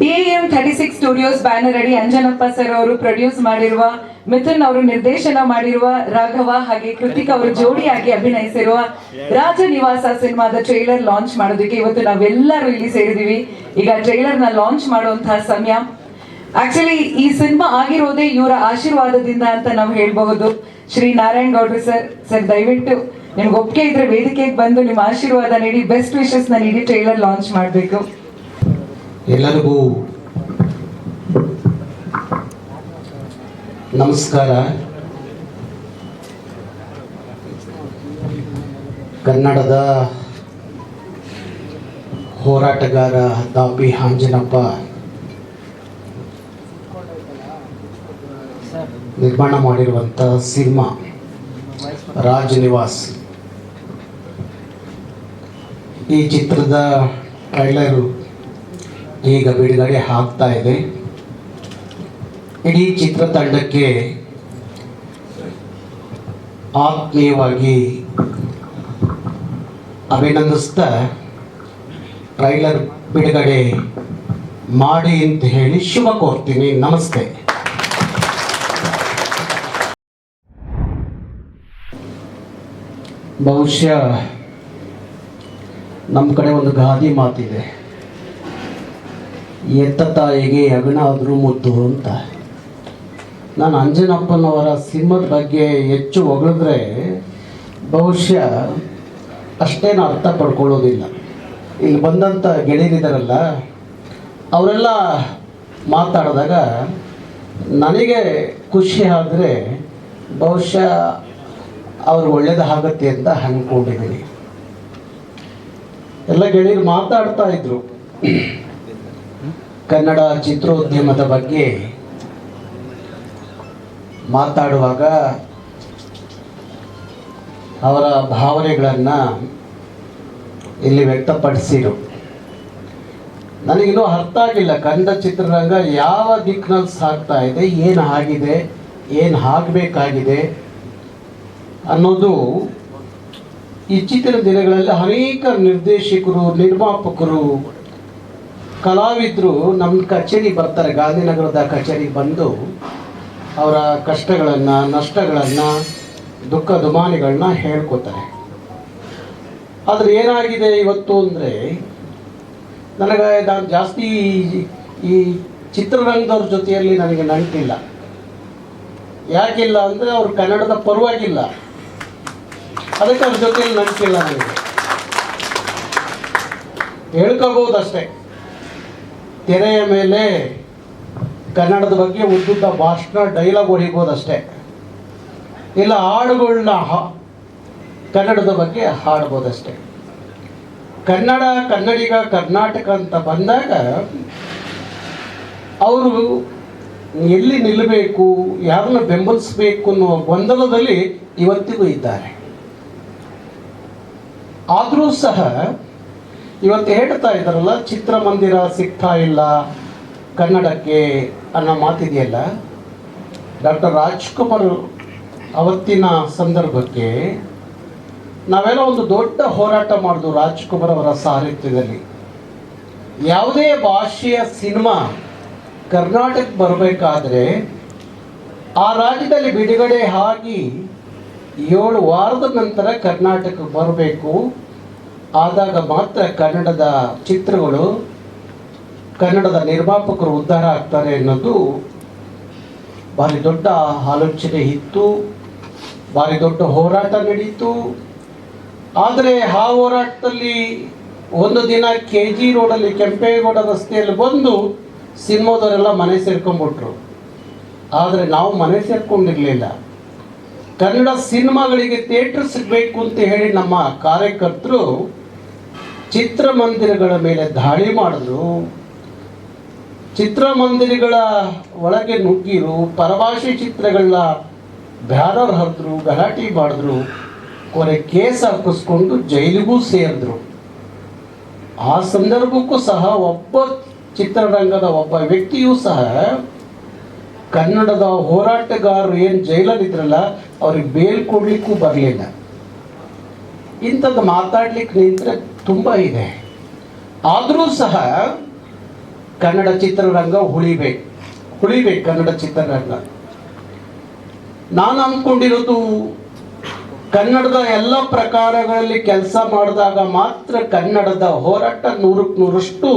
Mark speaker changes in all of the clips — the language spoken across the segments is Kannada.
Speaker 1: DAM thirty six studios banner ಅಡಿ ಅಂಜನಪ್ಪ ಸರ್ ಅವರು ಪ್ರೊಡ್ಯೂಸ್ ಮಾಡಿರುವ, ಮಿಥುನ್ ಅವರು ನಿರ್ದೇಶನ ಮಾಡಿರುವ, ರಾಘವ ಹಾಗೆ ಕೃತಿಕ್ ಅವರು ಜೋಡಿಯಾಗಿ ಅಭಿನಯಿಸಿರುವ ರಾಜ ನಿವಾಸ ಸಿನಿಮಾದ ಟ್ರೈಲರ್ ಲಾಂಚ್ ಮಾಡೋದಕ್ಕೆ ಇವತ್ತು ನಾವೆಲ್ಲರೂ ಇಲ್ಲಿ ಸೇರಿದೀವಿ ಈಗ ಟ್ರೈಲರ್ನ ಲಾಂಚ್ ಮಾಡುವಂತಹ ಸಮಯ. ಆಕ್ಚುಲಿ ಈ ಸಿನಿಮಾ ಆಗಿರೋದೇ ಇವರ ಆಶೀರ್ವಾದದಿಂದ ಅಂತ ನಾವು ಹೇಳಬಹುದು. ಶ್ರೀ ನಾರಾಯಣ್ ಗೌಡ್ರು ಸರ್ ಸರ್ ದಯವಿಟ್ಟು ನಿಮ್ಗೆ ಒಪ್ಪಿಗೆ ಇದ್ರೆ ವೇದಿಕೆಗೆ ಬಂದು ನಿಮ್ಮ ಆಶೀರ್ವಾದ ನೀಡಿ ಬೆಸ್ಟ್ ವಿಶಸ್ನ ನೀಡಿ ಟ್ರೈಲರ್ ಲಾಂಚ್ ಮಾಡಬೇಕು.
Speaker 2: ಎಲ್ಲರಿಗೂ ನಮಸ್ಕಾರ. ಕನ್ನಡದ ಹೋರಾಟಗಾರ ದಾಪಿ ಹಾಂಜನಪ್ಪ ನಿರ್ಮಾಣ ಮಾಡಿರುವಂಥ ಸಿನಿಮಾ ರಾಜ್ ನಿವಾಸ್ ಈ ಚಿತ್ರದ ಟ್ರೈಲರು ಈಗ ಬಿಡುಗಡೆ ಆಗ್ತಾ ಇದೆ. ಇಡೀ ಚಿತ್ರತಂಡಕ್ಕೆ ಆತ್ಮೀಯವಾಗಿ ಅಭಿನಂದಿಸ್ತಾ ಟ್ರೈಲರ್ ಬಿಡುಗಡೆ ಮಾಡಿ ಅಂತ ಹೇಳಿ ಶುಭ ಕೋರ್ತೀನಿ. ನಮಸ್ತೆ. ಬಹುಶಃ ನಮ್ಮ ಕಡೆ ಒಂದು ಗಾದಿ ಮಾತಿದೆ. ಎತ್ತ ತಾಯಿಗೆ ಅಗನಾದರೂ ಮುದ್ದು ಅಂತ. ನಾನು ಅಂಜನಪ್ಪನವರ ಸಿಂಹದ ಬಗ್ಗೆ ಹೆಚ್ಚು ಹೊಗಳಿದ್ರೆ ಬಹುಶಃ ಅಷ್ಟೇನು ಅರ್ಥ ಪಡ್ಕೊಳ್ಳೋದಿಲ್ಲ. ಇಲ್ಲಿ ಬಂದಂಥ ಗೆಳೆಯರಿದ್ದಾರಲ್ಲ ಅವರೆಲ್ಲ ಮಾತಾಡಿದಾಗ ನನಗೆ ಖುಷಿ ಆದರೆ ಬಹುಶಃ ಅವ್ರು ಒಳ್ಳೇದಾಗತ್ತೆ ಅಂತ ಅಂದ್ಕೊಂಡಿದ್ದೀನಿ ಎಲ್ಲ ಗೆಳೆಯರು ಮಾತಾಡ್ತಾ ಇದ್ರು. ಕನ್ನಡ ಚಿತ್ರೋದ್ಯಮದ ಬಗ್ಗೆ ಮಾತಾಡುವಾಗ ಅವರ ಭಾವನೆಗಳನ್ನು ಇಲ್ಲಿ ವ್ಯಕ್ತಪಡಿಸಿರು. ನನಗಿನ್ನೂ ಅರ್ಥ ಆಗಿಲ್ಲ ಕನ್ನಡ ಚಿತ್ರರಂಗ ಯಾವ ದಿಕ್ಕಿನಲ್ಲಿ ಸಾಗ್ತಾ ಇದೆ, ಏನು ಆಗಿದೆ, ಏನು ಆಗಬೇಕಾಗಿದೆ ಅನ್ನೋದು ಇತ್ತೀಚಿನ ದಿನಗಳಲ್ಲಿ ಅನೇಕ ನಿರ್ದೇಶಕರು, ನಿರ್ಮಾಪಕರು ಕಲಾವಿದರು ನಮ್ಮ ಕಚೇರಿಗೆ ಬರ್ತಾರೆ, ಗಾಂಧಿನಗರದ ಕಚೇರಿಗೆ ಬಂದು ಅವರ ಕಷ್ಟಗಳನ್ನು, ನಷ್ಟಗಳನ್ನು, ದುಃಖ ದುಮಾನಿಗಳನ್ನ ಹೇಳ್ಕೊತಾರೆ. ಆದರೆ ಏನಾಗಿದೆ ಇವತ್ತು ಅಂದರೆ, ನನಗೆ ನಾನು ಜಾಸ್ತಿ ಈ ಚಿತ್ರರಂಗದವ್ರ ಜೊತೆಯಲ್ಲಿ ನನಗೆ ನಂಟಿಲ್ಲ ಯಾಕಿಲ್ಲ ಅಂದರೆ ಅವ್ರು ಕನ್ನಡದ ಪರವಾಗಿಲ್ಲ. ಅದಕ್ಕೆ ಅವ್ರ ಜೊತೆಯಲ್ಲಿ ನಂಟಿಲ್ಲ ನನಗೆ. ಹೇಳ್ಕೋಬಹುದಷ್ಟೇ ತೆರೆಯ ಮೇಲೆ ಕನ್ನಡದ ಬಗ್ಗೆ ಉದ್ದುದ್ದ ಭಾಷಣ ಡೈಲಾಗ್ ಹೊಡಿಬೋದಷ್ಟೇ. ಇಲ್ಲ ಹಾಡುಗಳನ್ನ ಕನ್ನಡದ ಬಗ್ಗೆ ಹಾಡ್ಬೋದಷ್ಟೇ. ಕನ್ನಡ, ಕನ್ನಡಿಗ, ಕರ್ನಾಟಕ ಅಂತ ಬಂದಾಗ ಅವರು ಎಲ್ಲಿ ನಿಲ್ಲಬೇಕು, ಯಾರನ್ನ ಬೆಂಬಲಿಸಬೇಕು ಅನ್ನುವ ಗೊಂದಲದಲ್ಲಿ ಇವತ್ತಿಗೂ ಇದ್ದಾರೆ. ಆದರೂ ಸಹ ಇವತ್ತು ಹೇಳ್ತಾ ಇದ್ದಾರಲ್ಲ, ಚಿತ್ರಮಂದಿರ ಸಿಗ್ತಾ ಇಲ್ಲ, ಕನ್ನಡಕ್ಕೆ ಅನ್ನೋ ಮಾತಿದೆಯಲ್ಲ? ಡಾಕ್ಟರ್ ರಾಜ್ಕುಮಾರ್ ಅವತ್ತಿನ ಸಂದರ್ಭಕ್ಕೆ ನಾವೆಲ್ಲ ಒಂದು ದೊಡ್ಡ ಹೋರಾಟ ಮಾಡಿದ್ವು ರಾಜ್ಕುಮಾರ್ ಅವರ ಸಾಹಿತ್ಯದಲ್ಲಿ. ಯಾವುದೇ ಭಾಷೆಯ ಸಿನಿಮಾ ಕರ್ನಾಟಕಕ್ಕೆ ಬರಬೇಕಾದ್ರೆ ಆ ರಾಜ್ಯದಲ್ಲಿ ಬಿಡುಗಡೆ ಆಗಿ ಏಳು ವಾರದ ನಂತರ ಕರ್ನಾಟಕಕ್ಕೆ ಬರಬೇಕು. ಆದಾಗ ಮಾತ್ರ ಕನ್ನಡದ ಚಿತ್ರಗಳು ಕನ್ನಡದ ನಿರ್ಮಾಪಕರು ಉದ್ಧಾರ ಆಗ್ತಾರೆ ಅನ್ನೋದು ಭಾರಿ ದೊಡ್ಡ ಆಲೋಚನೆ ಇತ್ತು, ಭಾರಿ ದೊಡ್ಡ ಹೋರಾಟ ನಡೀತು. ಆದರೆ ಆ ಹೋರಾಟದಲ್ಲಿ ಒಂದು ದಿನ ಕೆ ಜಿ ರೋಡಲ್ಲಿ ಕೆಂಪೇಗೌಡ ರಸ್ತೆಯಲ್ಲಿ ಬಂದು ಸಿನಿಮಾದವರೆಲ್ಲ ಮನೆ ಸೇರ್ಕೊಂಡ್ಬಿಟ್ರು. ಆದರೆ ನಾವು ಮನೆ ಸೇರ್ಕೊಂಡಿರಲಿಲ್ಲ. ಕನ್ನಡ ಸಿನಿಮಾಗಳಿಗೆ ಥಿಯೇಟರ್ ಸಿಗಬೇಕು ಅಂತ ಹೇಳಿ ನಮ್ಮ ಕಾರ್ಯಕರ್ತರು ಚಿತ್ರಮಂದಿರಗಳ ಮೇಲೆ ದಾಳಿ ಮಾಡಿದ್ರು. ಚಿತ್ರಮಂದಿರಗಳ ಒಳಗೆ ನುಗ್ಗಿರು ಪರಭಾಷೆ ಚಿತ್ರಗಳನ್ನ ಬ್ಯಾನರ್ ಹರಿದ್ರು, ಗಲಾಟೆ ಮಾಡಿದ್ರು. ಕೊನೆ ಕೇಸ್ ಹಾಕಿಸ್ಕೊಂಡು ಜೈಲಿಗೂ ಸೇರಿದ್ರು. ಆ ಸಂದರ್ಭಕ್ಕೂ ಸಹ ಒಬ್ಬ ಚಿತ್ರರಂಗದ ಒಬ್ಬ ವ್ಯಕ್ತಿಯೂ ಸಹ ಕನ್ನಡದ ಹೋರಾಟಗಾರರು ಏನು ಜೈಲಲ್ಲಿದ್ರಲ್ಲ ಅವ್ರಿಗೆ ಬೇಲ್ ಕೊಡ್ಲಿಕ್ಕೂ ಬರಲಿಲ್ಲ. ಇಂಥದ್ದು ಮಾತಾಡ್ಲಿಕ್ಕೆ ನಿಂತರೆ ತುಂಬ ಇದೆ. ಆದರೂ ಸಹ ಕನ್ನಡ ಚಿತ್ರರಂಗ ಉಳಿಬೇಕು ಉಳಿಬೇಕು ಕನ್ನಡ ಚಿತ್ರರಂಗ. ನಾನು ಅಂದ್ಕೊಂಡಿರೋದು ಕನ್ನಡದ ಎಲ್ಲ ಪ್ರಕಾರಗಳಲ್ಲಿ ಕೆಲಸ ಮಾಡಿದಾಗ ಮಾತ್ರ ಕನ್ನಡದ ಹೋರಾಟ ನೂರಕ್ಕೆ ನೂರಷ್ಟು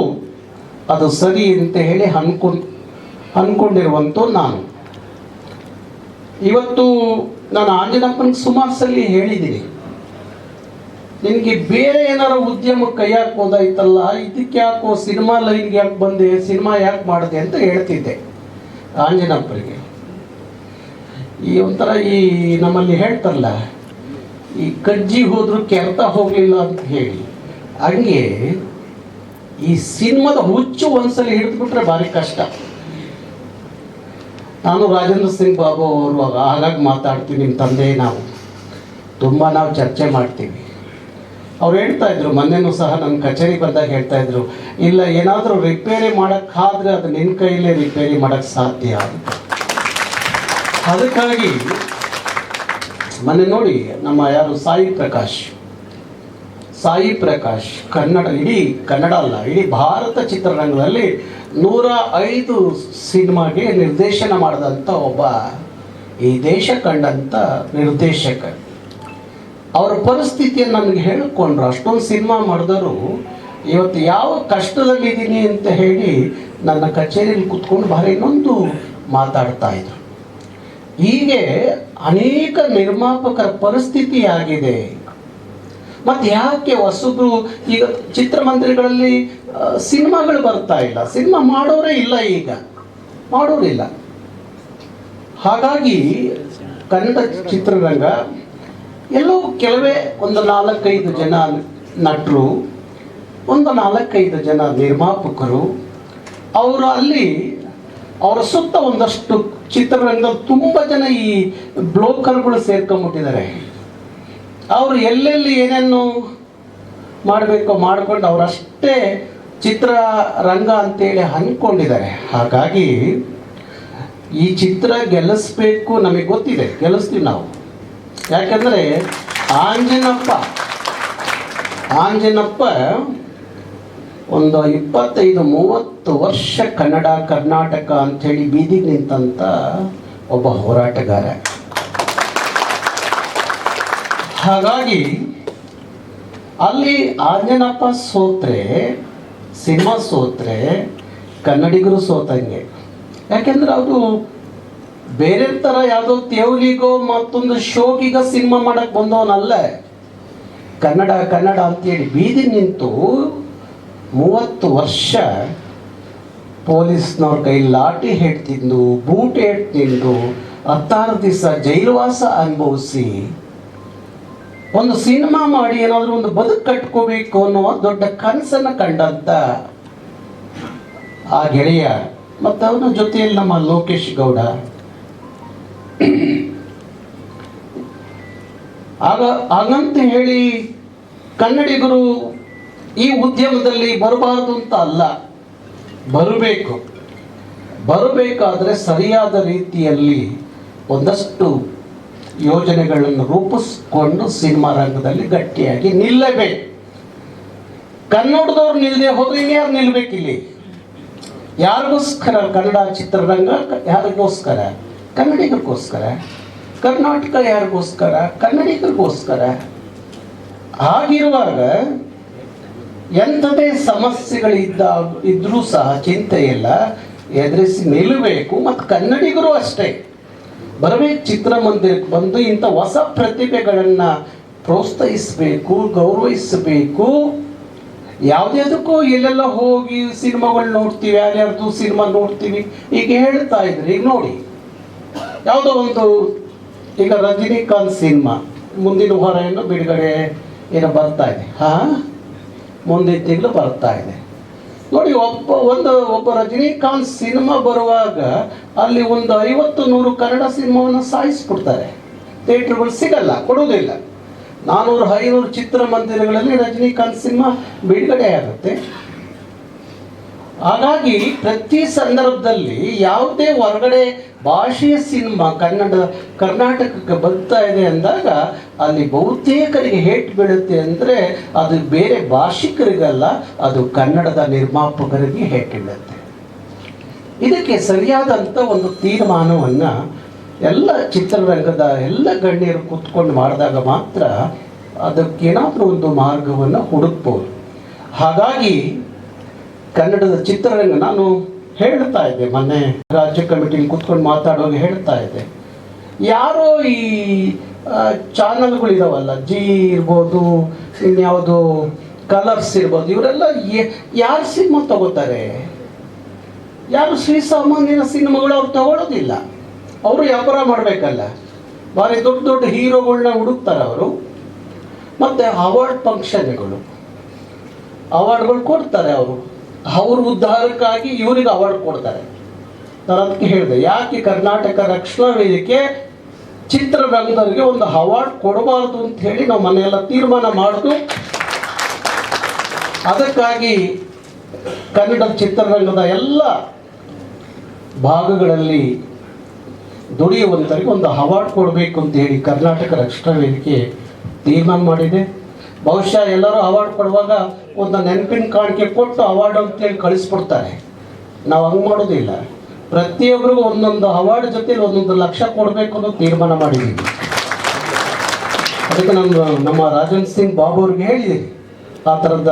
Speaker 2: ಅದು ಸರಿ ಅಂತ ಹೇಳಿ ಅನ್ಕೊಂಡ್ ಅನ್ಕೊಂಡಿರುವಂಥ ನಾನು. ಇವತ್ತು ನಾನು ಆಂಜನಪ್ಪನ ಸುಮಾರ್ಸಲ್ಲಿ ಸಲ ಹೇಳಿದ್ದೀನಿ. ನಿನಗೆ ಬೇರೆ ಏನಾರು ಉದ್ಯಮ ಕೈ ಹಾಕೋದಾಯ್ತಲ್ಲ ಇದಕ್ಕೆ ಯಾಕೋ ಸಿನಿಮಾ ಲೈನ್ಗೆ ಯಾಕೆ ಬಂದೆ, ಸಿನಿಮಾ ಯಾಕೆ ಮಾಡಿದೆ ಅಂತ ಹೇಳ್ತಿದ್ದೆ ಆಂಜನಪ್ಪರಿಗೆ ಈ ಒಂಥರ ಈ ನಮ್ಮಲ್ಲಿ ಹೇಳ್ತಾರಲ್ಲ, ಈ ಕಜ್ಜಿ ಹೋದ್ರು ಕೆರ್ತ ಹೋಗಲಿಲ್ಲ ಅಂತ ಹೇಳಿ. ಹಂಗೆ ಈ ಸಿನಿಮಾದ ಹುಚ್ಚು ಒಂದ್ಸಲ ಹಿಡಿದ್ಬಿಟ್ರೆ ಭಾರಿ ಕಷ್ಟ. ನಾನು ರಾಜೇಂದ್ರ ಸಿಂಗ್ ಬಾಬು ಅವರು ಆಗಾಗ ಮಾತಾಡ್ತೀವಿ ನಿಮ್ಮ ತಂದೆ ನಾವು. ತುಂಬ ನಾವು ಚರ್ಚೆ ಮಾಡ್ತೀವಿ. ಅವ್ರು ಹೇಳ್ತಾ ಇದ್ರು, ಮೊನ್ನೆನೂ ಸಹ ನನ್ನ ಕಚೇರಿ ಬಂದಾಗ ಹೇಳ್ತಾ ಇದ್ರು, ಇಲ್ಲ, ಏನಾದರೂ ರಿಪೇರಿ ಮಾಡೋಕ್ಕಾದ್ರೆ ಅದು ನಿನ್ನ ಕೈಲೇ ರಿಪೇರಿ ಮಾಡೋಕ್ಕೆ ಸಾಧ್ಯ ಅದಕ್ಕಾಗಿ, ಮೊನ್ನೆ ನೋಡಿ ನಮ್ಮ ಯಾರು ಸಾಯಿ ಪ್ರಕಾಶ್ ಸಾಯಿ ಪ್ರಕಾಶ್, ಕನ್ನಡ, ಇಡೀ ಕನ್ನಡ ಅಲ್ಲ, ಇಡೀ ಭಾರತ ಚಿತ್ರರಂಗದಲ್ಲಿ ನೂರ ಐದು ಸಿನಿಮಾಗೆ ನಿರ್ದೇಶನ ಮಾಡಿದಂಥ ಒಬ್ಬ ಈ ದೇಶ ಕಂಡಂಥ ನಿರ್ದೇಶಕ. ಅವರ ಪರಿಸ್ಥಿತಿಯನ್ನು ನಮಗೆ ಹೇಳಿಕೊಂಡ್ರು. ಅಷ್ಟೊಂದು ಸಿನಿಮಾ ಮಾಡಿದವರು ಇವತ್ತು ಯಾವ ಕಷ್ಟದಲ್ಲಿದ್ದೀನಿ ಅಂತ ಹೇಳಿ ನನ್ನ ಕಚೇರಿಯಲ್ಲಿ ಕುತ್ಕೊಂಡು ಭಾರಿ ಇನ್ನೊಂದು ಮಾತಾಡ್ತಾ ಇದ್ರು. ಹೀಗೆ ಅನೇಕ ನಿರ್ಮಾಪಕರ ಪರಿಸ್ಥಿತಿ ಆಗಿದೆ. ಮತ್ತೆ ಯಾಕೆ ಹೊಸದು, ಈಗ ಚಿತ್ರಮಂದಿರಗಳಲ್ಲಿ ಸಿನಿಮಾಗಳು ಬರ್ತಾ ಇಲ್ಲ. ಸಿನಿಮಾ ಮಾಡೋರೇ ಇಲ್ಲ ಈಗ. ಮಾಡೋರಿಲ್ಲ. ಹಾಗಾಗಿ ಕನ್ನಡ ಚಿತ್ರರಂಗ ಎಲ್ಲೋ ಕೆಲವೇ ಒಂದು ನಾಲ್ಕೈದು ಜನ ನಟರು, ಒಂದು ನಾಲ್ಕೈದು ಜನ ನಿರ್ಮಾಪಕರು, ಅವರು ಅಲ್ಲಿ ಅವರ ಸುತ್ತ ಒಂದಷ್ಟು ಚಿತ್ರರಂಗದ ತುಂಬ ಜನ ಈ ಬ್ಲೋಕರ್ಗಳು ಸೇರ್ಕೊಂಡ್ಬಿಟ್ಟಿದ್ದಾರೆ. ಅವರು ಎಲ್ಲೆಲ್ಲಿ ಏನೇನು ಮಾಡಬೇಕು ಮಾಡಿಕೊಂಡು ಅವರಷ್ಟೇ ಚಿತ್ರರಂಗ ಅಂತೇಳಿ ಅಂದ್ಕೊಂಡಿದ್ದಾರೆ ಹಾಗಾಗಿ ಈ ಚಿತ್ರ ಗೆಲ್ಲಿಸ್ಬೇಕು ನಮಗೆ ಗೊತ್ತಿದೆ, ಗೆಲ್ಲಿಸ್ತೀವಿ ನಾವು. ಯಾಕಂದರೆ ಆಂಜನಪ್ಪ ಆಂಜನಪ್ಪ ಒಂದು ಇಪ್ಪತ್ತೈದು, ಮೂವತ್ತು ವರ್ಷ ಕನ್ನಡ, ಕರ್ನಾಟಕ ಅಂಥೇಳಿ ಬೀದಿಗೆ ನಿಂತಂಥ ಒಬ್ಬ ಹೋರಾಟಗಾರ. ಹಾಗಾಗಿ ಅಲ್ಲಿ ಆಂಜನಪ್ಪ ಸೋತ್ರೆ, ಸಿನಿಮಾ ಸೋತ್ರೆ, ಕನ್ನಡಿಗರು ಸೋತಂಗೆ. ಯಾಕೆಂದ್ರೆ ಅದು ಬೇರೆ ತರ ಯಾವುದೋ ತೇವ್ಲಿಗೋ ಮತ್ತೊಂದು ಶೋಕಿಗ ಸಿನಿಮಾ ಮಾಡಕ್ ಬಂದವನಲ್ಲ. ಕನ್ನಡ ಕನ್ನಡ ಅಂತೇಳಿ ಬೀದಿ ನಿಂತು ಮೂವತ್ತು ವರ್ಷ ಪೊಲೀಸ್ನವ್ರ ಕೈ ಲಾಠಿ ಹೇಳ್ತಿದ್ದು ತಿಂದು, ಬೂಟ್ ಹೇಟ್ ತಿಂದು, ಹತ್ತಾರು ದಿವಸ ಜೈಲುವಾಸ ಅನುಭವಿಸಿ ಒಂದು ಸಿನಿಮಾ ಮಾಡಿ ಏನಾದರೂ ಒಂದು ಬದುಕು ಕಟ್ಕೋಬೇಕು ಅನ್ನುವ ದೊಡ್ಡ ಕನಸನ್ನು ಕಂಡಂತ ಆ ಗೆಳೆಯ ಮತ್ತು ಅವನ ಜೊತೆಯಲ್ಲಿ ನಮ್ಮ ಲೋಕೇಶ್ ಗೌಡ. ಆಗ ಹಾಗಂತ ಹೇಳಿ, ಕನ್ನಡಿಗರು ಈ ಉದ್ಯಮದಲ್ಲಿ ಬರಬಾರದು ಅಂತ ಅಲ್ಲ. ಬರಬೇಕು. ಬರಬೇಕಾದ್ರೆ ಸರಿಯಾದ ರೀತಿಯಲ್ಲಿ ಒಂದಷ್ಟು ಯೋಜನೆಗಳನ್ನು ರೂಪಿಸ್ಕೊಂಡು ಸಿನಿಮಾ ರಂಗದಲ್ಲಿ ಗಟ್ಟಿಯಾಗಿ ನಿಲ್ಲಬೇಕು. ಕನ್ನಡದವ್ರು ನಿಲ್ಲದೆ ಹೋದ್ರೆ ಇನ್ಯಾರು ನಿಲ್ಬೇಕಿಲ್ಲಿ? ಯಾರಿಗೋಸ್ಕರ? ಕನ್ನಡ ಚಿತ್ರರಂಗ ಯಾರಿಗೋಸ್ಕರ? ಕನ್ನಡಿಗರಿಗೋಸ್ಕರ, ಕರ್ನಾಟಕ ಯಾರಿಗೋಸ್ಕರ, ಕನ್ನಡಿಗರಿಗೋಸ್ಕರ ಹಾಗಿರುವಾಗ ಎಂಥದೇ ಸಮಸ್ಯೆಗಳಿದ್ದ ಇದ್ರೂ ಸಹ ಚಿಂತೆ ಇಲ್ಲ. ಎದುರಿಸಿ ನಿಲ್ಲಬೇಕು. ಮತ್ತು ಕನ್ನಡಿಗರು ಅಷ್ಟೇ. ಬರಬೇಕು ಚಿತ್ರಮಂದಿರಕ್ಕೆ ಬಂದು ಇಂಥ ಹೊಸ ಪ್ರತಿಭೆಗಳನ್ನು ಪ್ರೋತ್ಸಾಹಿಸಬೇಕು, ಗೌರವಿಸಬೇಕು. ಯಾವುದ್ಯಾವುದಕ್ಕೂ ಎಲ್ಲೆಲ್ಲ ಹೋಗಿ ಸಿನಿಮಾಗಳು ನೋಡ್ತೀವಿ ಯಾರ್ಯಾರ್ದು ಸಿನಿಮಾ ನೋಡ್ತೀವಿ. ಈಗ ಹೇಳ್ತಾ ಇದ್ರಿ, ಈಗ ನೋಡಿ. ಯಾವುದೋ ಒಂದು ಈಗ ರಜನಿಕಾಂತ್ ಸಿನಿಮಾ, ಮುಂದಿನ ವಾರ ಏನೋ ಬಿಡುಗಡೆ ಏನೋ ಬರ್ತಾ ಇದೆ. ಹಾ? ಮುಂದಿನ ತಿಂಗಳು ಬರ್ತಾ ಇದೆ. ನೋಡಿ, ಒಬ್ಬ ಒಂದು, ಒಬ್ಬ ರಜನಿಕಾಂತ್ ಸಿನಿಮಾ ಬರುವಾಗ ಅಲ್ಲಿ ಒಂದು ಐವತ್ತು ನೂರು ಕನ್ನಡ ಸಿನಿಮಾವನ್ನು ಸಾಯಿಸ್ಬಿಡ್ತಾರೆ. ಥಿಯೇಟ್ರ್ಗಳು ಸಿಗಲ್ಲ, ಕೊಡುವುದಿಲ್ಲ. ನಾನ್ನೂರು ಐನೂರು ಚಿತ್ರಮಂದಿರಗಳಲ್ಲಿ ರಜನಿಕಾಂತ್ ಸಿನಿಮಾ ಬಿಡುಗಡೆ ಆಗುತ್ತೆ. ಹಾಗಾಗಿ ಪ್ರತಿ ಸಂದರ್ಭದಲ್ಲಿ ಯಾವುದೇ ಹೊರಗಡೆ ಭಾಷೆಯ ಸಿನಿಮಾ ಕನ್ನಡ, ಕರ್ನಾಟಕಕ್ಕೆ ಬರ್ತಾ ಇದೆ ಅಂದಾಗ ಅಲ್ಲಿ ಬಹುತೇಕರಿಗೆ ಹೇಟ್ ಬೀಳುತ್ತೆ ಅಂದರೆ ಅದು ಬೇರೆ ಭಾಷಿಕರಿಗಲ್ಲ, ಅದು ಕನ್ನಡದ ನಿರ್ಮಾಪಕರಿಗೆ ಹೇಟ್ ಬೀಳುತ್ತೆ. ಇದಕ್ಕೆ ಸರಿಯಾದಂಥ ಒಂದು ತೀರ್ಮಾನವನ್ನು ಎಲ್ಲ ಚಿತ್ರರಂಗದ ಎಲ್ಲ ಗಣ್ಯರು ಕೂತ್ಕೊಂಡು ಮಾಡಿದಾಗ ಮಾತ್ರ ಅದಕ್ಕೇನಾದರೂ ಒಂದು ಮಾರ್ಗವನ್ನು ಹುಡುಕ್ಬೋದು. ಹಾಗಾಗಿ ಕನ್ನಡದ ಚಿತ್ರರಂಗ, ನಾನು ಹೇಳ್ತಾ ಇದೆ ಮೊನ್ನೆ ರಾಜ್ಯ ಕಮಿಟಿಲಿ ಕುತ್ಕೊಂಡು ಮಾತಾಡುವಾಗ ಹೇಳ್ತಾ ಇದೆ. ಯಾರೋ ಈ ಚಾನಲ್ಗಳಿದಾವಲ್ಲ ಜಿ ಇರ್ಬೋದು, ಇನ್ಯಾವುದು ಕಲರ್ಸ್ ಇರ್ಬೋದು, ಇವರೆಲ್ಲ ಯಾರು ಸಿನಿಮಾ ತಗೋತಾರೆ? ಯಾರು ಶ್ರೀ ಸಾಮಾನ್ಯರ ಸಿನಿಮಾಗಳು ಅವ್ರು ತಗೊಳ್ಳೋದಿಲ್ಲ ಅವರು ವ್ಯಾಪಾರ ಮಾಡಬೇಕಲ್ಲ. ಭಾರಿ ದೊಡ್ಡ ದೊಡ್ಡ ಹೀರೋಗಳನ್ನ ಹುಡುಕ್ತಾರೆ ಅವರು. ಮತ್ತು ಅವಾರ್ಡ್ ಫಂಕ್ಷನ್ಗಳು ಅವಾರ್ಡ್ಗಳು ಕೊಡ್ತಾರೆ ಅವರು. ಅವ್ರ ಉದ್ಧಾರಕ್ಕಾಗಿ ಇವರಿಗೆ ಅವಾರ್ಡ್ ಕೊಡ್ತಾರೆ. ನಾನು ಅದಕ್ಕೆ ಹೇಳಿದೆ, ಯಾಕೆ ಕರ್ನಾಟಕ ರಕ್ಷಣಾ ವೇದಿಕೆ ಚಿತ್ರರಂಗದವರಿಗೆ ಒಂದು ಅವಾರ್ಡ್ ಕೊಡಬಾರ್ದು ಅಂತ ಹೇಳಿ ನಾವು ಮನೆಯೆಲ್ಲ ತೀರ್ಮಾನ ಮಾಡಿದು, ಅದಕ್ಕಾಗಿ ಕನ್ನಡ ಚಿತ್ರರಂಗದ ಎಲ್ಲ ಭಾಗಗಳಲ್ಲಿ ದುಡಿಯುವಂಥವರಿಗೆ ಒಂದು ಅವಾರ್ಡ್ ಕೊಡಬೇಕು ಅಂತ ಹೇಳಿ ಕರ್ನಾಟಕ ರಕ್ಷಣಾ ವೇದಿಕೆ ತೀರ್ಮಾನ ಮಾಡಿದೆ. ಬಹುಶಃ ಎಲ್ಲರೂ ಅವಾರ್ಡ್ ಕೊಡುವಾಗ ಒಂದು ನೆನಪಿನ ಕಾಣಿಕೆ ಕೊಟ್ಟು ಅವಾರ್ಡ್ ಅಂತೇಳಿ ಕಳಿಸ್ಬಿಡ್ತಾರೆ. ನಾವು ಹಂಗೆ ಮಾಡೋದಿಲ್ಲ ಪ್ರತಿಯೊಬ್ಬರಿಗೂ ಒಂದೊಂದು ಅವಾರ್ಡ್ ಜೊತೆಲಿ ಒಂದೊಂದು ಲಕ್ಷ ಕೊಡಬೇಕು ಅನ್ನೋ ತೀರ್ಮಾನ ಮಾಡಿದ್ದೀವಿ ಅದಕ್ಕೆ ನಾನು ನಮ್ಮ ರಾಜನ್ ಸಿಂಗ್ ಬಾಬು ಅವ್ರಿಗೆ ಹೇಳಿದ್ದೀನಿ ಆ ಥರದ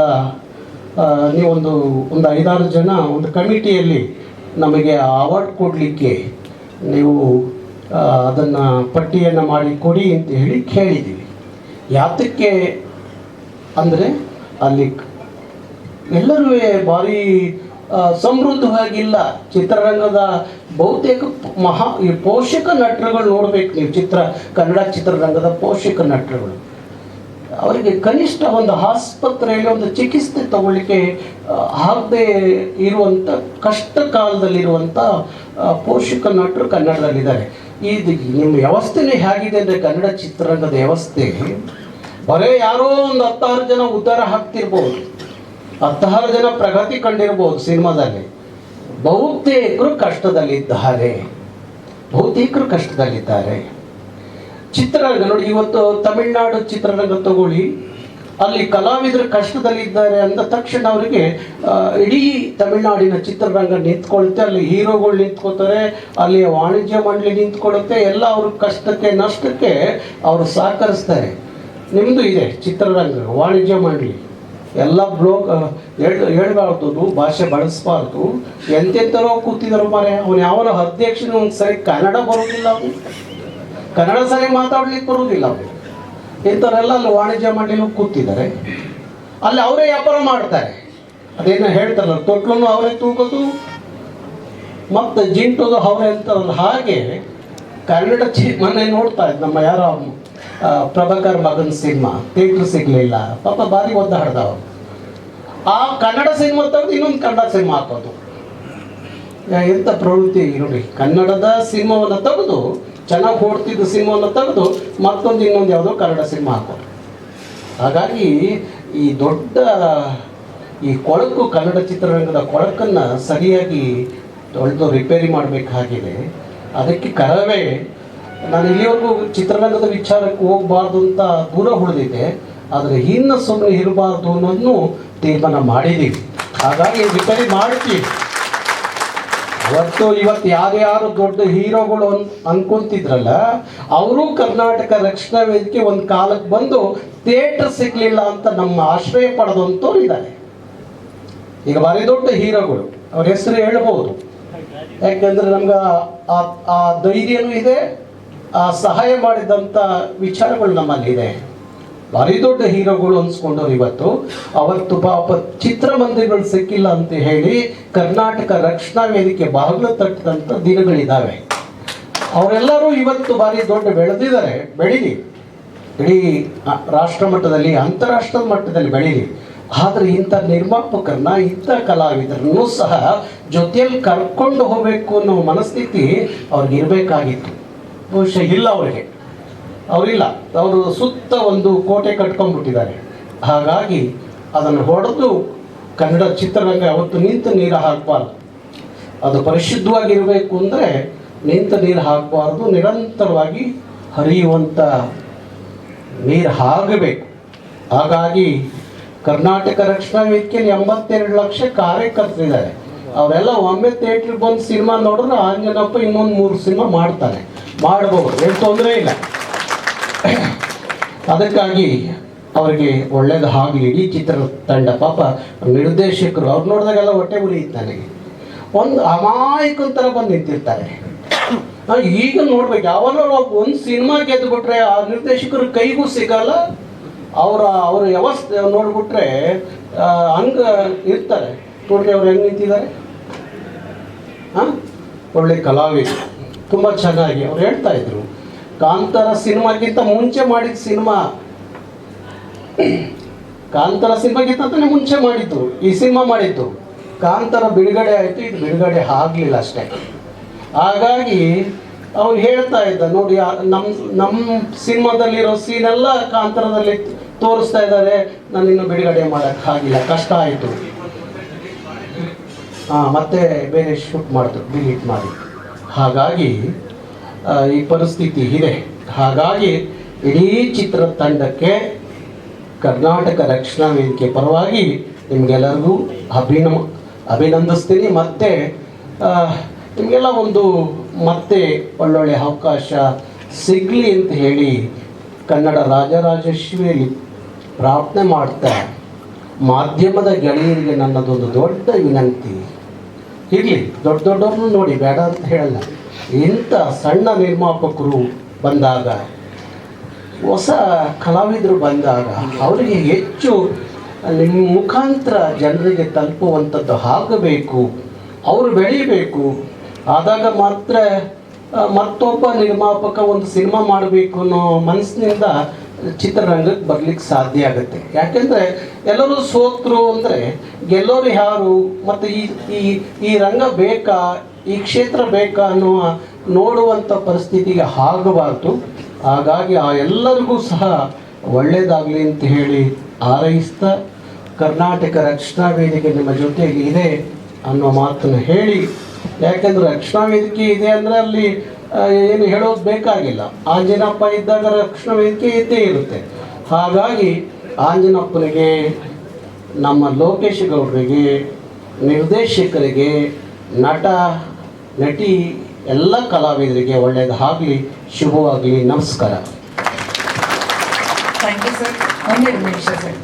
Speaker 2: ನೀವೊಂದು ಒಂದು ಐದಾರು ಜನ ಒಂದು ಕಮಿಟಿಯಲ್ಲಿ ನಮಗೆ ಅವಾರ್ಡ್ ಕೊಡಲಿಕ್ಕೆ ನೀವು ಅದನ್ನು ಪಟ್ಟಿಯನ್ನು ಮಾಡಿ ಕೊಡಿ ಅಂತ ಹೇಳಿ ಕೇಳಿದ್ದೀವಿ ಯಾತಕ್ಕೆ ಅಂದರೆ ಅಲ್ಲಿ ಎಲ್ಲರೂ ಭಾರಿ ಸಮೃದ್ಧವಾಗಿಲ್ಲ. ಚಿತ್ರರಂಗದ ಬಹುತೇಕ ಮಹಾ, ಈ ಪೋಷಕ ನಟರುಗಳು ನೋಡ್ಬೇಕು ನೀವು ಚಿತ್ರ, ಕನ್ನಡ ಚಿತ್ರರಂಗದ ಪೋಷಕ ನಟರುಗಳು. ಅವರಿಗೆ ಕನಿಷ್ಠ ಒಂದು ಆಸ್ಪತ್ರೆಯಲ್ಲಿ ಒಂದು ಚಿಕಿತ್ಸೆ ತಗೊಳ್ಳಿಕ್ಕೆ ಆಗದೆ ಇರುವಂಥ ಕಷ್ಟ ಕಾಲದಲ್ಲಿರುವಂಥ ಪೋಷಕ ನಟರು ಕನ್ನಡದಲ್ಲಿದ್ದಾರೆ. ಇದು ನಿಮ್ಮ ವ್ಯವಸ್ಥೆನೇ ಹೇಗಿದೆ ಅಂದರೆ ಕನ್ನಡ ಚಿತ್ರರಂಗದ ವ್ಯವಸ್ಥೆ ಬರೇ ಯಾರೋ ಒಂದು ಹತ್ತಾರು ಜನ ಉದ್ಧಾರ ಹಾಕ್ತಿರ್ಬೋದು. ಹತ್ತಾರು ಜನ ಪ್ರಗತಿ ಕಂಡಿರ್ಬೋದು ಸಿನಿಮಾದಲ್ಲಿ. ಬಹುತೇಕರು ಕಷ್ಟದಲ್ಲಿದ್ದಾರೆ. ಬಹುತೇಕರು ಕಷ್ಟದಲ್ಲಿದ್ದಾರೆ. ಚಿತ್ರರಂಗ ನೋಡಿ, ಇವತ್ತು ತಮಿಳ್ನಾಡು ಚಿತ್ರರಂಗ ತಗೊಳ್ಳಿ, ಅಲ್ಲಿ ಕಲಾವಿದರು ಕಷ್ಟದಲ್ಲಿದ್ದಾರೆ ಅಂದ ತಕ್ಷಣ ಅವರಿಗೆ ಇಡೀ ತಮಿಳ್ನಾಡಿನ ಚಿತ್ರರಂಗ ನಿಂತ್ಕೊಳುತ್ತೆ, ಅಲ್ಲಿ ಹೀರೋಗಳು ನಿಂತ್ಕೋತಾರೆ ಅಲ್ಲಿ ವಾಣಿಜ್ಯ ಮಂಡಳಿ ನಿಂತ್ಕೊಳ್ಳುತ್ತೆ ಎಲ್ಲ ಅವ್ರ ಕಷ್ಟಕ್ಕೆ ನಷ್ಟಕ್ಕೆ ಅವರು ಸಹಕರಿಸ್ತಾರೆ. ನಿಮ್ಮದು ಇದೆ ಚಿತ್ರರಂಗ ವಾಣಿಜ್ಯ ಮಂಡಳಿ. ಎಲ್ಲ ಬ್ಲೋಕ್ ಹೇಳ್ ಹೇಳ್ಬಾರ್ದು ಭಾಷೆ ಬಳಸಬಾರ್ದು. ಎಂತೆಂಥರೋ ಕೂತಿದ್ರು ಮಾರೆ ಅವನು ಯಾವನ ಅಧ್ಯಕ್ಷನು ಸರಿ ಕನ್ನಡ ಬರೋದಿಲ್ಲ ಅವನು. ಕನ್ನಡ ಸರಿ ಮಾತಾಡ್ಲಿಕ್ಕೆ ಬರೋದಿಲ್ಲ ಅವನು. ಇಂಥವರೆಲ್ಲ ಅಲ್ಲಿ ವಾಣಿಜ್ಯ ಮಂಡಳಿ ಕೂತಿದ್ದಾರೆ. ಅಲ್ಲಿ ಅವರೇ ವ್ಯಾಪಾರ ಮಾಡ್ತಾರೆ. ಅದೇನೋ ಹೇಳ್ತಾರಲ್ಲ, ತೊಟ್ಲನ್ನು ಅವರೇ ತೂಗೋದು, ಮತ್ತು ಜಿಂಟೋದು ಅವರೇ ಅಂತಾರಲ್ಲ, ಹಾಗೆ ಕನ್ನಡ ಚಿ, ಮೊನ್ನೆ ನೋಡ್ತಾ ಇದ್ದ ನಮ್ಮ ಯಾರೋ ಪ್ರಭಾಕರ್ ಮಗನ್ ಸಿನಿಮಾ ಥಿಯೇಟ್ರ್ ಸಿಗಲಿಲ್ಲ ಪಾಪ ಭಾರಿ ಒದ್ದಾಡ್ದವ ಆ ಕನ್ನಡ ಸಿನಿಮಾ ತೆಗೆದು ಇನ್ನೊಂದು ಕನ್ನಡ ಸಿನಿಮಾ ಹಾಕೋದು. ಎಂಥ ಪ್ರವೃತ್ತಿ ನೋಡಿ. ಕನ್ನಡದ ಸಿನಿಮಾವನ್ನು ತೆಗೆದು, ಚೆನ್ನಾಗಿ ಓಡ್ತಿದ್ದ ಸಿನಿಮಾವನ್ನು ತೆಗೆದು, ಮತ್ತೊಂದು ಇನ್ನೊಂದು ಯಾವುದೋ ಕನ್ನಡ ಸಿನಿಮಾ ಹಾಕೋದು. ಹಾಗಾಗಿ ಈ ದೊಡ್ಡ, ಈ ಕೊಳಕು ಕನ್ನಡ ಚಿತ್ರರಂಗದ ಕೊಳಕನ್ನು ಸರಿಯಾಗಿ ತೊಳೆದು ರಿಪೇರಿ ಮಾಡಬೇಕಾಗಿದೆ. ಅದಕ್ಕೆ ಕರವೇ ನಾನು ಇಲ್ಲಿವರೆಗೂ ಚಿತ್ರರಂಗದ ವಿಚಾರಕ್ಕೆ ಹೋಗಬಾರ್ದು ಅಂತ ದೂರ ಉಳಿದಿದ್ದೆ ಆದರೆ ಹಿನ್ನ ಸುಮ್ಮನೆ ಇರಬಾರ್ದು ಅನ್ನೋದನ್ನು ತೀರ್ಮಾನ ಮಾಡಿದ್ದೀವಿ. ಹಾಗಾಗಿ ರಿಪೇರಿ ಮಾಡ್ತೀವಿ ಅವತ್ತು ಇವತ್ತು ಯಾರ್ಯಾರು ದೊಡ್ಡ ಹೀರೋಗಳು ಅನ್, ಅನ್ಕೊಂತಿದ್ರಲ್ಲ, ಅವರು ಕರ್ನಾಟಕ ರಕ್ಷಣಾ ವೇದಿಕೆ ಒಂದು ಕಾಲಕ್ಕೆ ಬಂದು ಥಿಯೇಟರ್ ಸಿಗ್ಲಿಲ್ಲ ಅಂತ ನಮ್ಮ ಆಶ್ರಯ ಪಡೆದಂಥವ್ರು ಇದ್ದಾರೆ. ಈಗ ಭಾರಿ ದೊಡ್ಡ ಹೀರೋಗಳು, ಅವ್ರ ಹೆಸರು ಹೇಳ್ಬೋದು. ಯಾಕೆಂದ್ರೆ ನಮ್ಗೆ ಆ ಧೈರ್ಯನೂ ಇದೆ ಸಹಾಯ ಮಾಡಿದಂಥ ವಿಚಾರಗಳು ನಮ್ಮಲ್ಲಿದೆ. ಭಾರಿ ದೊಡ್ಡ ಹೀರೋಗಳು ಅನ್ಸ್ಕೊಂಡವ್ರು ಇವತ್ತು. ಅವತ್ತು ಪಾಪ ಚಿತ್ರಮಂದಿರಗಳು ಸಿಕ್ಕಿಲ್ಲ ಅಂತ ಹೇಳಿ ಕರ್ನಾಟಕ ರಕ್ಷಣಾ ವೇದಿಕೆ ಬಾಗಿಲು ತಟ್ಟಿದಂಥ ದಿನಗಳಿದ್ದಾವೆ ಅವರೆಲ್ಲರೂ ಇವತ್ತು ಭಾರಿ ದೊಡ್ಡ ಬೆಳೆದಿದ್ದಾರೆ, ಬೆಳೀಲಿ. ಇಡೀ ರಾಷ್ಟ್ರ ಮಟ್ಟದಲ್ಲಿ ಅಂತಾರಾಷ್ಟ್ರದ ಮಟ್ಟದಲ್ಲಿ ಬೆಳೀಲಿ. ಆದರೆ ಇಂಥ ನಿರ್ಮಾಪಕರನ್ನ, ಇಂಥ ಕಲಾವಿದರನ್ನು ಸಹ ಜೊತೆಯಲ್ಲಿ ಕರ್ಕೊಂಡು ಹೋಗಬೇಕು ಅನ್ನೋ ಮನಸ್ಥಿತಿ ಅವ್ರಿಗೆ ಇರಬೇಕಾಗಿತ್ತು ಬಹುಶಃ ಇಲ್ಲ ಅವರಿಗೆ. ಅವರಿಲ್ಲ. ಅವರು ಸುತ್ತ ಒಂದು ಕೋಟೆ ಕಟ್ಕೊಂಡ್ಬಿಟ್ಟಿದ್ದಾರೆ. ಹಾಗಾಗಿ ಅದನ್ನು ಹೊಡೆದು ಕನ್ನಡ ಚಿತ್ರರಂಗ ಅವತ್ತು ನಿಂತು ನೀರು ಹಾಕಬಾರ್ದು. ಅದು ಪರಿಶುದ್ಧವಾಗಿರಬೇಕು ಅಂದರೆ ನಿಂತ ನೀರು ಹಾಕಬಾರ್ದು, ನಿರಂತರವಾಗಿ ಹರಿಯುವಂಥ ನೀರು ಆಗಬೇಕು ಹಾಗಾಗಿ ಕರ್ನಾಟಕ ರಕ್ಷಣಾ ವೇದಿಕೆಯಲ್ಲಿ ಎಂಬತ್ತೆರಡು ಲಕ್ಷ ಕಾರ್ಯಕರ್ತರಿದ್ದಾರೆ. ಅವರೆಲ್ಲ ಒಮ್ಮೆ ಥಿಯೇಟ್ರಿಗೆ ಬಂದು ಸಿನಿಮಾ ನೋಡಿದ್ರೆ ಆಂಜನಪ್ಪ ಇನ್ನೊಂದು ಮೂರು ಸಿನಿಮಾ ಮಾಡ್ತಾನೆ ಮಾಡ್ಬೋದು ಏನು ತೊಂದರೆ ಇಲ್ಲ. ಅದಕ್ಕಾಗಿ ಅವರಿಗೆ ಒಳ್ಳೇದು ಹಾಗೆ ಇಡೀ ಚಿತ್ರ ತಂಡ ಪಾಪ ನಿರ್ದೇಶಕರು, ಅವ್ರು ನೋಡಿದಾಗೆಲ್ಲ ಹೊಟ್ಟೆ ಉರಿಯುತ್ತೆ ನನಗೆ. ಒಂದು ಅಮಾಯಕನ ಥರ ಬಂದು ನಿಂತಿರ್ತಾರೆ. ಈಗ ನೋಡ್ಬೇಕು ಯಾವಾಗ ಒಂದು ಸಿನಿಮಾ ಗೆದ್ದುಬಿಟ್ರೆ ಆ ನಿರ್ದೇಶಕರು ಕೈಗೂ ಸಿಗಲ್ಲ. ಅವರ ಅವರ ವ್ಯವಸ್ಥೆ ನೋಡ್ಬಿಟ್ರೆ ಹಂಗ ಇರ್ತಾರೆ. ನೋಡ್ರಿ ಅವ್ರು ಹೆಂಗೆ ನಿಂತಿದ್ದಾರೆ? ಹಾಂ? ಒಳ್ಳೆ ಕಲಾವಿದರು ತುಂಬ ಚೆನ್ನಾಗಿ ಅವ್ರು ಹೇಳ್ತಾ ಇದ್ರು. ಕಾಂತಾರ ಸಿನಿಮಾಗಿಂತ ಮುಂಚೆ ಮಾಡಿದ ಸಿನಿಮಾ. ಕಾಂತಾರ ಸಿನಿಮಾಗಿಂತ ಮುಂಚೆ ಮಾಡಿದ್ದು, ಈ ಸಿನಿಮಾ ಮಾಡಿದ್ದು. ಕಾಂತಾರ ಬಿಡುಗಡೆ ಆಯಿತು, ಇದು ಬಿಡುಗಡೆ ಆಗಲಿಲ್ಲ ಅಷ್ಟೇ. ಹಾಗಾಗಿ ಅವ್ರು ಹೇಳ್ತಾ ಇದ್ದ, ನೋಡಿ ನಮ್ಮ ನಮ್ಮ ಸಿನಿಮಾದಲ್ಲಿರೋ ಸೀನೆಲ್ಲ ಕಾಂತಾರದಲ್ಲಿ ತೋರಿಸ್ತಾ ಇದ್ದಾರೆ, ನಾನು ಇನ್ನು ಬಿಡುಗಡೆ ಮಾಡೋಕ್ಕಾಗಿಲ್ಲ ಕಷ್ಟ ಆಯಿತು. ಹಾಂ, ಮತ್ತೆ ಬೇರೆ ಶೂಟ್ ಮಾಡಿದ್ರು ಡಿಲೀಟ್ ಮಾಡಿ. ಹಾಗಾಗಿ ಈ ಪರಿಸ್ಥಿತಿ ಇದೆ. ಹಾಗಾಗಿ ಇಡೀ ಚಿತ್ರ ತಂಡಕ್ಕೆ ಕರ್ನಾಟಕ ರಕ್ಷಣಾ ವೇದಿಕೆ ಪರವಾಗಿ ನಿಮಗೆಲ್ಲರಿಗೂ ಅಭಿನ ಅಭಿನಂದಿಸ್ತೀನಿ. ಮತ್ತು ನಿಮಗೆಲ್ಲ ಒಂದು ಮತ್ತೆ ಒಳ್ಳೊಳ್ಳೆ ಅವಕಾಶ ಸಿಗಲಿ ಅಂತ ಹೇಳಿ ಕನ್ನಡ ರಾಜರಾಜೇಶ್ವರಿಯಲ್ಲಿ ಪ್ರಾರ್ಥನೆ ಮಾಡ್ತಾ, ಮಾಧ್ಯಮದ ಗೆಳೆಯರಿಗೆ ನನ್ನದೊಂದು ದೊಡ್ಡ ವಿನಂತಿ. ಇರಲಿ ದೊಡ್ಡ ದೊಡ್ಡವ್ರನ್ನೂ ನೋಡಿ, ಬೇಡ ಅಂತ ಹೇಳಲ್ಲ. ಇಂಥ ಸಣ್ಣ ನಿರ್ಮಾಪಕರು ಬಂದಾಗ, ಹೊಸ ಕಲಾವಿದರು ಬಂದಾಗ, ಅವರಿಗೆ ಹೆಚ್ಚು ನಿಮ್ಮ ಮುಖಾಂತರ ಜನರಿಗೆ ತಲುಪುವಂಥದ್ದು ಆಗಬೇಕು, ಅವರು ಬೆಳೀಬೇಕು. ಆದಾಗ ಮಾತ್ರ ಮತ್ತೊಬ್ಬ ನಿರ್ಮಾಪಕ ಒಂದು ಸಿನಿಮಾ ಮಾಡಬೇಕು ಅನ್ನೋ ಮನಸ್ಸಿನಿಂದ ಚಿತ್ರರಂಗಕ್ಕೆ ಬರ್ಲಿಕ್ಕೆ ಸಾಧ್ಯ ಆಗುತ್ತೆ. ಯಾಕೆಂದರೆ ಎಲ್ಲರೂ ಸೋತರು ಅಂದರೆ ಗೆಲ್ಲೋರು ಯಾರು? ಮತ್ತು ಈ ಈ ಈ ರಂಗ ಬೇಕಾ? ಈ ಕ್ಷೇತ್ರ ಬೇಕಾ ಅನ್ನುವ ನೋಡುವಂಥ ಪರಿಸ್ಥಿತಿಗೆ ಆಗಬಾರ್ದು ಹಾಗಾಗಿ ಆ ಎಲ್ಲರಿಗೂ ಸಹ ಒಳ್ಳೆಯದಾಗಲಿ ಅಂತ ಹೇಳಿ ಹಾರೈಸ್ತಾ ಕರ್ನಾಟಕ ರಕ್ಷಣಾ ವೇದಿಕೆ ನಿಮ್ಮ ಜೊತೆಗೆ ಇದೆ ಅನ್ನೋ ಮಾತನ್ನು ಹೇಳಿ. ಯಾಕೆಂದ್ರೆ ರಕ್ಷಣಾ ವೇದಿಕೆ ಇದೆ ಅಂದರೆ ಅಲ್ಲಿ ಏನು ಹೇಳೋದು ಬೇಕಾಗಿಲ್ಲ. ಆಂಜನಪ್ಪ ಇದ್ದಾಗ ರಕ್ಷಣಾ ವೇದಿಕೆ ಇದ್ದೇ ಇರುತ್ತೆ. ಹಾಗಾಗಿ ಆಂಜನಪ್ಪನಿಗೆ, ನಮ್ಮ ಲೋಕೇಶ್ ಗೌಡರಿಗೆ ನಿರ್ದೇಶಕರಿಗೆ, ನಟ, ನಟಿ, ಎಲ್ಲ ಕಲಾವಿದರಿಗೆ ಒಳ್ಳೆಯದಾಗಲಿ ಶುಭವಾಗಲಿ, ನಮಸ್ಕಾರ.
Speaker 1: ಥ್ಯಾಂಕ್ ಯು ಸರ್ ಒಂದೇ ನಿಮಿಷ ಸರ್